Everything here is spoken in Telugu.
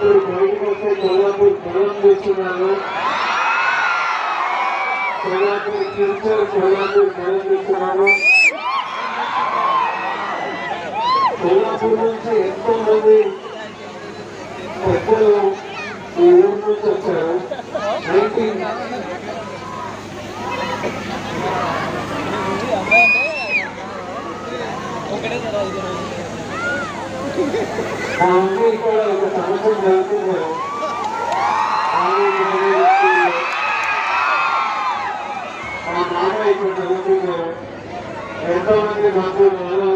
భక్తులు బయటకు వస్తే కొల్లాపూర్ పొలం చేస్తున్నారు కొల్లాపూర్ కించర్ కొల్లాపూర్ పొలం చేస్తున్నారు కొల్లాపూర్ నుంచి ఎంతో మంది పెద్దలు ఈ ఊరు నుంచి వచ్చారు నైన్టీన్ మా అమ్మ ఇక్కడ ఒక సంవత్సరం జరుగుతున్నారు మా నాన్న ఇక్కడ చదువుతున్నారు ఎంతో మంది బంధువులు